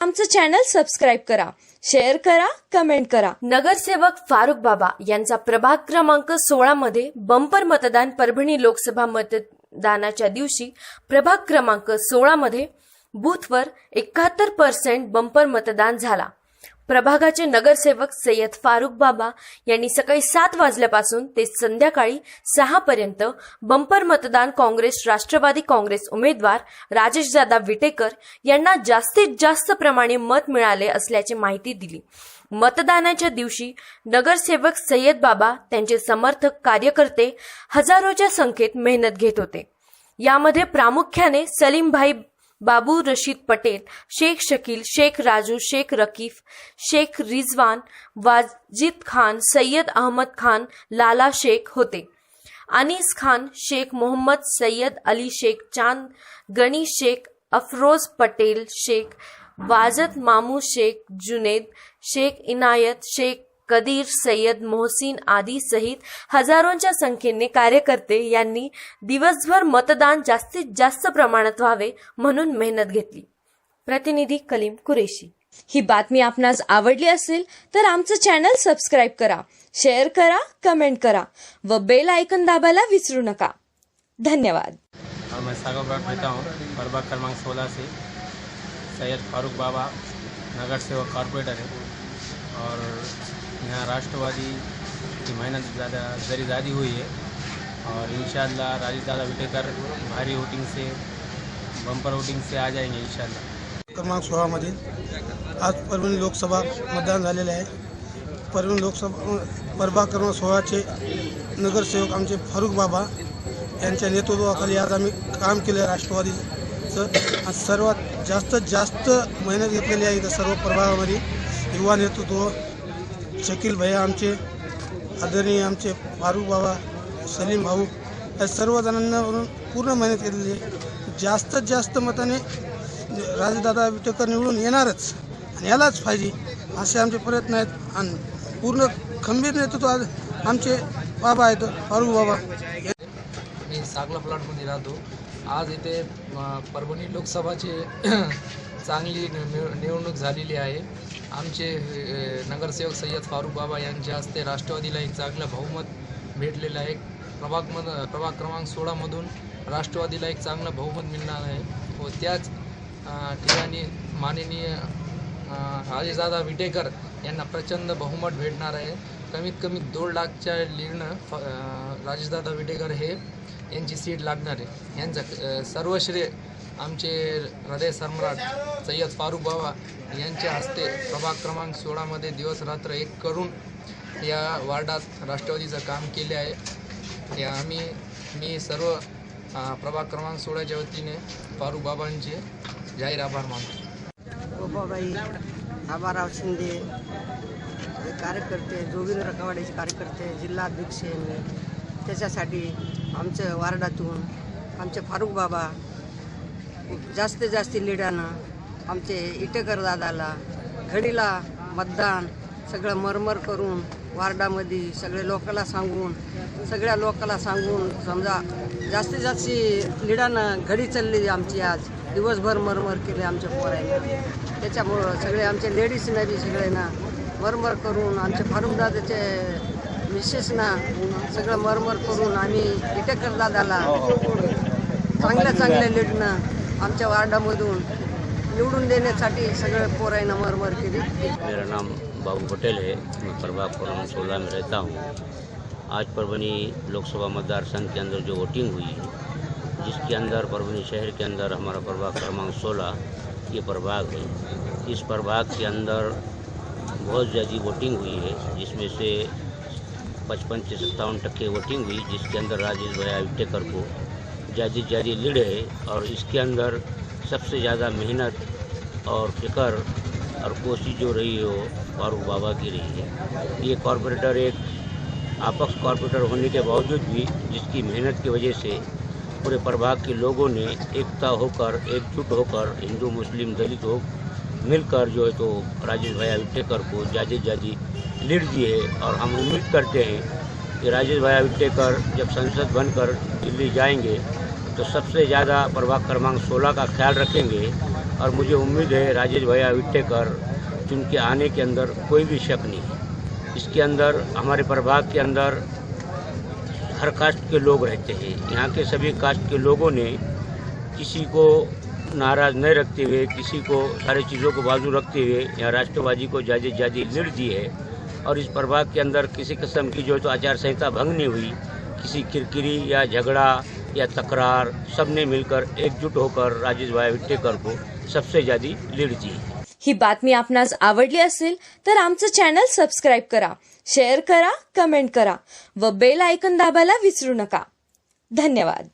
आमचं channel subscribe करा share करा कमेंट करा. नगरसेवक फारुख बाबा यांचा प्रभाग क्रमांक सोळा मध्ये बंपर मतदान परभणी लोकसभा मतदानाच्या दिवशी प्रभाग क्रमांक सोळा मध्ये बूथवर एकाहत्तर पर्सेंट बंपर मतदान झाला. प्रभागाचे नगरसेवक सय्यद फारुख बाबा यांनी सकाळी सात वाजल्यापासून ते संध्याकाळी सहा पर्यंत बंपर मतदान काँग्रेस राष्ट्रवादी काँग्रेस उमेदवार राजेश जादा विटेकर यांना जास्तीत जास्त प्रमाणे मत मिळाले असल्याची माहिती दिली. मतदानाच्या दिवशी नगरसेवक सय्यद बाबा त्यांचे समर्थक कार्यकर्ते हजारोच्या संख्येत मेहनत घेत होते. यामध्ये प्रामुख्याने सलीमभाई बाबू रशीद पटेल, शेख शकील, शेख राजू, शेख रकीफ, शेख रिजवान, वाजिद खान सय्यद अहमद खान, लाला शेख होते। अनीस खान, शेख मोहम्मद सय्यद अली शेख, चाँद, गणी शेख, अफरोज पटेल शेख, वाजद मामू शेख, जुनेद शेख, इनायत शेख कदीर सय्यद मोहसिन आदी सहित हजारोंच्या संख्येने कार्यकर्ते यांनी दिवसभर मतदान जास्तीत जास्त प्रमाणात व्हावे म्हणून मेहनत घेतली. प्रतिनिधी कलीम कुरेशी. ही बातमी आपणास आवडली असेल तर आमचं चॅनल सबस्क्राईब करा शेअर करा कमेंट करा व बेल आयकन दाबायला विसरू नका. धन्यवाद. रहता हूँ प्रभाग क्रमांक 16 से सैयद फारूक बाबा नगर सेवक कॉरपोरेटर है और यहाँ राष्ट्रवादी की मेहनत ज़्यादा जरी ज़्यादा हुई है और इन राजीव दादा विटेकर भारी वोटिंग से बम्पर वोटिंग से आ जाएंगे इन क्रमांक सोळामध्ये आज परभणी लोकसभा मतदान झालेले आहे. परभणी लोकसभा परभा क्रमांक सोळाचे नगरसेवक आमचे फारुख बाबा यांच्या नेतृत्वाखाली आज आम्ही काम केलं आहे राष्ट्रवादीचं. आज सर्वात जास्त जास्त मेहनत घेतलेली आहे इथं सर्व प्रभागामध्ये युवा नेतृत्व शकील भैया आमचे आदरणीय आमचे फारूक बाबा सलीम भाऊ या सर्वजणांना म्हणून पूर्ण मेहनत केलेली आहे. जास्तीत जास्त मताने राजदादा विटेकर निवडून येणारच आणि यालाच पाहिजे असे आमचे प्रयत्न आहेत आणि पूर्ण खंबीर नेतृत्व आज आमचे बाबा आहेत फारूक बाबा. मी सागला प्लॉटमध्ये राहतो. आज इथे परभणी लोकसभाची चांगली निव- निवडणूक झालेली आहे. आमचे नगरसेवक सय्यद फारूक बाबा यांच्या हस्ते राष्ट्रवादीला एक चांगलं बहुमत भेटलेलं आहे. प्रभागमध प्रभाग क्रमांक सोळामधून राष्ट्रवादीला एक चांगलं बहुमत मिळणार आहे. व त्याच ठिकाणी माननीय आजीदादा विटेकर यांना प्रचंड बहुमत भेटणार आहे. कमीत कमी दोन लाखच्या लीडनं फ राजेशदादा विटेकर हे यांची सीट लागणार आहे. यांचा सर्वश्रेय सर्व श्रेय आमचे हृदय सम्राट सय्यद फारूक बाबा यांच्या हस्ते प्रभाग क्रमांक सोळामध्ये दिवस रात्र एक करून या वार्डात राष्ट्रवादीचं काम केले आहे. या आम्ही मी सर्व प्रभाग क्रमांक सोळाच्या वतीने फारूक बाबांचे जाहीर आभार मानतो. गोपाबाई आबाराव शिंदे हे कार्यकर्ते जोगिंद्र कवाडेचे कार्यकर्ते जिल्हा अध्यक्ष त्याच्यासाठी आमच्या वार्डातून आमचे फारूक बाबा जास्तीत जास्त लीडानं आमचे इटेकर दादाला घडीला मतदान सगळं मरमर करून वार्डामध्ये सगळे लोकाला सांगून सगळ्या लोकाला सांगून समजा जास्तीत जास्त लीडानं घडी चालली आमची आज. दिवसभर मरमर केले आमच्या पोरांना. त्याच्यामुळं सगळे आमचे लेडीजना बी सगळे ना मरमर करून आमचे फारुखदादाचे मिसेसना सगळं मरमर करून आम्ही इटेकर दादाला चांगल्या चांगल्या लीडनं आमच्या वार्डामधून निवडून देण्यासाठी सगळे पोरांना मरमर केली. मेरा नाम बाबू पटेल है। मैं प्रभाग क्रमांक सोलह में रहता हूँ। आज परभनी लोकसभा मतदार संघ के अंदर जो वोटिंग हुई है जिसके अंदर परभनी शहर के अंदर हमारा प्रभाग क्रमांक सोलह, ये प्रभाग है। इस प्रभाग के अंदर बहुत ज़्यादा वोटिंग हुई है, जिसमें से पचपन से सत्तावन टक्के वोटिंग हुई, जिसके अंदर राजेश भैया विटेकर को ज़्यादा ज़्यादा लीड है और इसके अंदर सबसे ज़्यादा मेहनत और फ़िक्र और कोशिश जो रही है, फारूक बाबा की रही है। ये कॉरपोरेटर एक आपस कॉरपोरेटर होने के बावजूद भी जिसकी मेहनत की वजह से पूरे प्रभाग के लोगों ने एकता होकर, एकजुट होकर, हिंदू, मुस्लिम, दलित हो मिलकर जो है तो राजेश भाई विट्टेकर को ज़्यादा जाजी लीड दी है और हम उम्मीद करते हैं कि राजेश भाई विट्टेकर जब संसद बनकर दिल्ली जाएँगे तो सबसे ज़्यादा प्रभाग क्रमांक 16 का ख्याल रखेंगे। और मुझे उम्मीद है राजेश भैया विट्टेकर जिनके आने के अंदर कोई भी शक नहीं। है इसके अंदर, हमारे प्रभाग के अंदर हर कास्ट के लोग रहते हैं। यहाँ के सभी कास्ट के लोगों ने किसी को नाराज़ नहीं रखते हुए, किसी को सारी चीज़ों को बाजू रखते हुए यहाँ राष्ट्रवादी को ज़्यादा ज़्यादा लीड दी है। और इस प्रभाग के अंदर किसी किस्म की जो तो आचार संहिता भंग नहीं हुई, किसी किरकिरी या झगड़ा या तकरार सबने मिलकर एकजुट होकर राजेश भाई विट्टेकर को सबसे ज़्यादा लीड दी। ही बातमी आपणास आवडली असेल तर आमचं चॅनल सबस्क्राईब करा शेअर करा कमेंट करा व बेल आयकन दाबायला विसरू नका. धन्यवाद.